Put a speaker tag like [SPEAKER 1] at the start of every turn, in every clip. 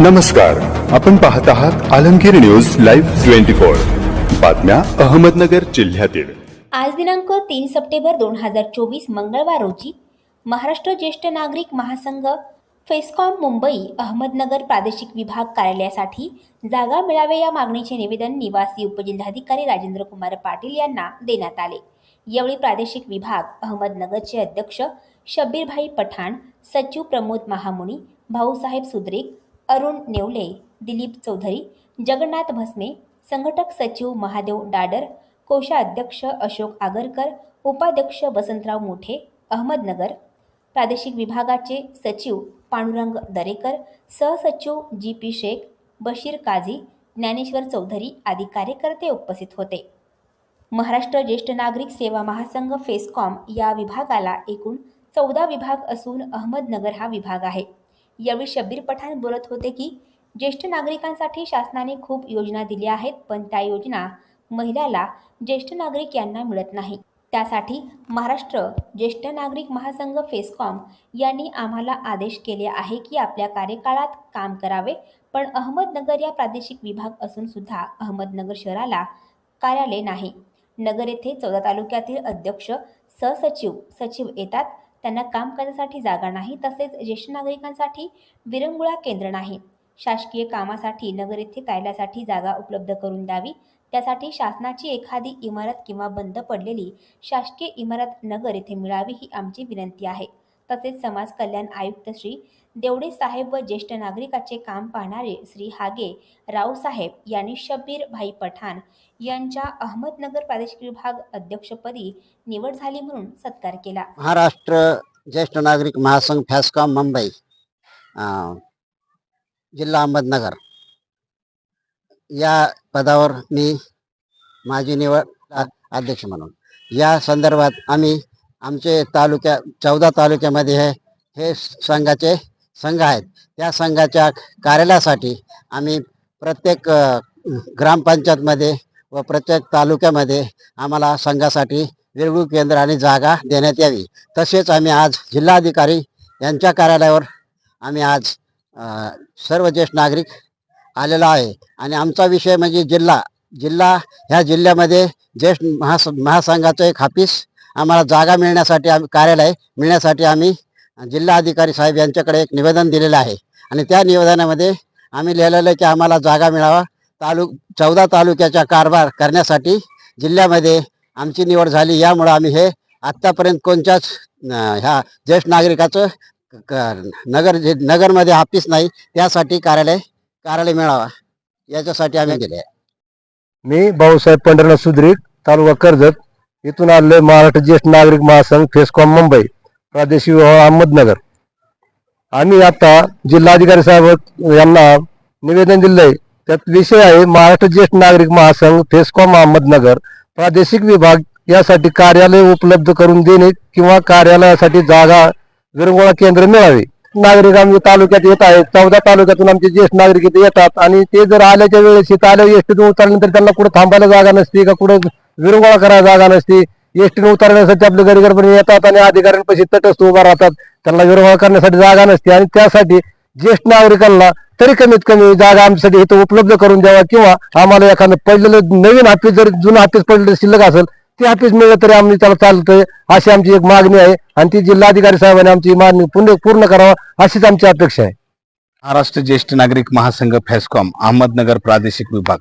[SPEAKER 1] नमस्कार. आपण पाहत आहात Alamgir news live twenty four. बातम्या अहमदनगर जिल्ह्यातील.
[SPEAKER 2] आज दिनांक तीन सप्टेंबर दोन हजार चोवीस मंगळवार रोजी महाराष्ट्र ज्येष्ठ नागरिक महासंघ फेस्कॉम मुंबई अहमदनगर प्रादेशिक विभाग कार्यालयासाठी जागा मिळावे या मागणीचे निवेदन निवासी उपजिल्हाधिकारी राजेंद्र कुमार पाटील यांना देण्यात आले. यावेळी प्रादेशिक विभाग अहमदनगरचे अध्यक्ष शब्बीरभाई पठाण सचिव प्रमोद महामुनी भाऊसाहेब सुद्रेक अरुण नेवले दिलीप चौधरी जगन्नाथ भस्मे संघटक सचिव महादेव डाडर कोषाध्यक्ष अशोक आगरकर उपाध्यक्ष वसंतराव मोठे अहमदनगर प्रादेशिक विभागाचे सचिव पांडुरंग दरेकर सहसचिव जी पी शेख बशीर काझी ज्ञानेश्वर चौधरी आदी कार्यकर्ते उपस्थित होते. महाराष्ट्र ज्येष्ठ नागरिक सेवा महासंघ फेसकॉम या विभागाला एकूण चौदा विभाग असून अहमदनगर हा विभाग आहे. यावेळी शब्बीर पठाण बोलत होते की ज्येष्ठ नागरिकांसाठी शासनाने खूप योजना दिल्या आहेत पण त्या योजना महिलाला ज्येष्ठ नागरिक यांना मिळत नाही. त्यासाठी महाराष्ट्र ज्येष्ठ नागरिक महासंघ फेसकॉम यांनी आम्हाला आदेश केले आहे की आपल्या कार्यकाळात काम करावे पण अहमदनगर या प्रादेशिक विभाग असून सुद्धा अहमदनगर शहराला कार्यालय नाही. नगर येथे चौदा तालुक्यातील अध्यक्ष सहसचिव सचिव येतात. त्यांना काम करण्यासाठी जागा नाही तसेच ज्येष्ठ नागरिकांसाठी विरंगुळा केंद्र नाही. शासकीय कामासाठी नगर येथे कार्यालयासाठी जागा उपलब्ध करून द्यावी. त्यासाठी शासनाची एखादी इमारत किंवा बंद पडलेली शासकीय इमारत नगर येथे मिळावी ही आमची विनंती आहे. तसेच समाज कल्याण आयुक्त श्री देवडे साहेब व ज्येष्ठ नागरिकाचे काम पाहणारे श्री हागे रावसाहेब यांनी शब्बीर भाई पठाण यांच्या अहमदनगर प्रादेशिक विभाग अध्यक्षपदी निवड झाली म्हणून सत्कार केला.
[SPEAKER 3] महाराष्ट्र ज्येष्ठ नागरिक महासंघ फॅसकॉम मुंबई जिल्हा अहमदनगर. या पदावर मी माझी निवड अध्यक्ष म्हणून. या संदर्भात आम्ही आमचे तालुक्या चौदा तालुक्यामध्ये हे हे संघाचे संघ आहेत. त्या संघाच्या कार्यालयासाठी आम्ही प्रत्येक ग्रामपंचायतमध्ये व प्रत्येक तालुक्यामध्ये आम्हाला संघासाठी वेगवेगळी केंद्र आणि जागा देण्यात यावी. तसेच आम्ही आज जिल्हाधिकारी यांच्या कार्यालयावर आम्ही आज सर्व ज्येष्ठ नागरिक आलेला आहे. आणि आमचा विषय म्हणजे जिल्हा. जिल्हा ह्या जिल्ह्यामध्ये ज्येष्ठ महास महासंघाचं एक ऑफिस आम्हाला जागा मिळण्यासाठी आम्ही कार्यालय मिळण्यासाठी आम्ही जिल्हाधिकारी साहेब यांच्याकडे एक निवेदन दिलेलं आहे. आणि त्या निवेदनामध्ये आम्ही लिहिलेलं आहे की आम्हाला जागा मिळावा. तालु चौदा तालुक्याचा कारभार करण्यासाठी जिल्ह्यामध्ये आमची निवड झाली. यामुळं आम्ही हे आत्तापर्यंत कोणत्याच ह्या ज्येष्ठ नागरिकाचं नगर जे नगरमध्ये ऑफिस नाही. त्यासाठी कार्यालय कार्यालय मिळावा. याच्यासाठी आम्ही गेले
[SPEAKER 4] मी भाऊसाहेब पंढरनाथ सुद्रिक तालुका कर्जत. इथून आले महाराष्ट्र ज्येष्ठ नागरिक महासंघ फेसकॉम मुंबई प्रादेशिक विभाग अहमदनगर. आम्ही आता जिल्हाधिकारी साहेब यांना निवेदन दिलंय त्यात विषय आहे महाराष्ट्र ज्येष्ठ नागरिक महासंघ फेसकॉम अहमदनगर प्रादेशिक विभाग यासाठी कार्यालय उपलब्ध करून देणे किंवा कार्यालयासाठी जागा विरंगुळा केंद्र मिळावे. नागरिक आमच्या तालुक्यात येत आहेत चौदा तालुक्यातून आमचे ज्येष्ठ नागरिक इथे येतात आणि ते जर आल्याच्या वेळेस इथं आल्या एसटीतून उतरल्यानंतर त्यांना कुठं थांबायला जागा नसते का कुठं विरंगोळा करायला जागा नसते. एसटीने उतरण्यासाठी आपल्या घरी येतात आणि अधिकाऱ्यांपाशी तटस्थ उभा राहतात. त्यांना विरंगोळा करण्यासाठी जागा नसते आणि त्यासाठी ज्येष्ठ नागरिकांना तरी कमीत कमी जागा आमच्यासाठी इथं उपलब्ध करून द्यावा किंवा आम्हाला एखादं पडलेलं नवीन ऑफिस जर जुनं ऑफिस पडलेलं शिल्लक असेल ते ऑफिस मिळलं तरी आम्ही त्याला चालतंय अशी आमची एक मागणी आहे. आणि ती जिल्हाधिकारी साहेबांनी आमची मागणी पूर्ण पूर्ण करावा अशीच आमची अपेक्षा आहे.
[SPEAKER 5] महाराष्ट्र ज्येष्ठ नागरिक महासंघ फॅस्कॉम अहमदनगर प्रादेशिक विभाग.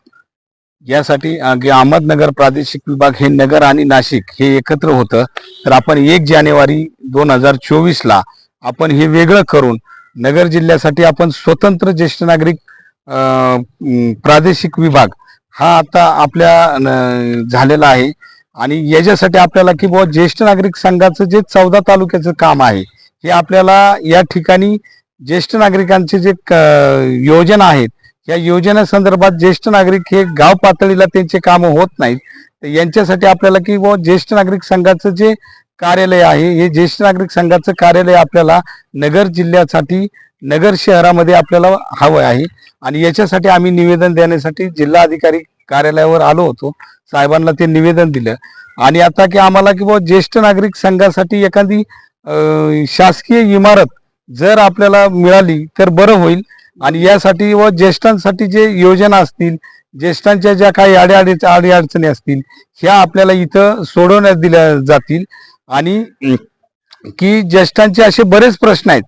[SPEAKER 5] यासाठी अहमदनगर प्रादेशिक विभाग हे नगर आणि नाशिक हे एकत्र होतं. तर आपण एक जानेवारी दोन हजार चोवीसला आपण हे वेगळं करून नगर जिल्ह्यासाठी आपण स्वतंत्र ज्येष्ठ नागरिक प्रादेशिक विभाग हा आता आपल्या न, झालेला आहे. आणि याच्यासाठी आपल्याला की बुवा ज्येष्ठ नागरिक संघाचं जे चौदा तालुक्याचं काम आहे हे आपल्याला या ठिकाणी ज्येष्ठ नागरिकांचे जे क- योजना आहेत या योजनेसंदर्भात ज्येष्ठ नागरिक हे गाव पातळीला त्यांचे काम होत नाहीत. यांच्यासाठी आपल्याला की बुवा ज्येष्ठ नागरिक संघाचं जे कार्यालय आहे हे ज्येष्ठ नागरिक संघाचं कार्यालय आपल्याला नगर जिल्ह्यासाठी नगर शहरामध्ये आपल्याला हवं आहे. आणि याच्यासाठी आम्ही निवेदन देण्यासाठी जिल्हाधिकारी कार्यालयावर आलो होतो. साहेबांना ते निवेदन दिलं. आणि आता की आम्हाला की बुवा ज्येष्ठ नागरिक संघासाठी एखादी शासकीय इमारत जर आपल्याला मिळाली तर बरं होईल. आणि यासाठी व ज्येष्ठांसाठी जे योजना असतील ज्येष्ठांच्या ज्या काही अडीअडी अडीअडचणी असतील ह्या आपल्याला इथं सोडवण्यात दिल्या जातील. आणि की ज्येष्ठांचे असे बरेच प्रश्न आहेत.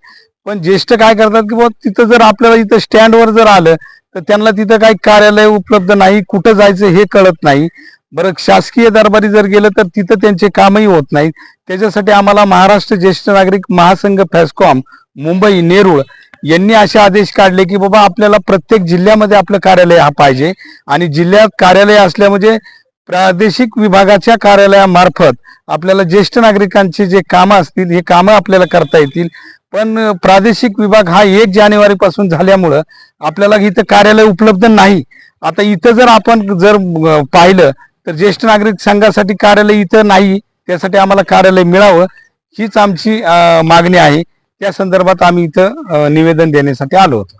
[SPEAKER 5] पण ज्येष्ठ काय करतात की बाबा तिथं जर आपल्याला इथं स्टँडवर जर आलं तर त्यांना तिथं काही कार्यालय उपलब्ध नाही कुठं जायचं हे कळत नाही. बरं शासकीय दरबारी जर गेलं तर तिथं त्यांचे कामही होत नाहीत. त्याच्यासाठी आम्हाला महाराष्ट्र ज्येष्ठ नागरिक महासंघ फॅस्कॉम मुंबई नेरूळ यांनी असे आदेश काढले की बाबा आपल्याला प्रत्येक जिल्ह्यामध्ये आपलं कार्यालय हा पाहिजे. आणि जिल्ह्यात कार्यालय असल्या म्हणजे प्रादेशिक विभागाच्या कार्यालयामार्फत आपल्याला ज्येष्ठ नागरिकांची जे कामं असतील हे कामं आपल्याला करता येतील. पण प्रादेशिक विभाग हा एक जानेवारीपासून झाल्यामुळं आपल्याला इथं कार्यालय उपलब्ध नाही. आता इथं जर आपण जर पाहिलं तर ज्येष्ठ नागरिक संघासाठी कार्यालय इथं नाही. त्यासाठी आम्हाला कार्यालय मिळावं हीच आमची मागणी आहे. त्या संदर्भात आम्ही इथं अं, निवेदन देण्यासाठी आलो होतो.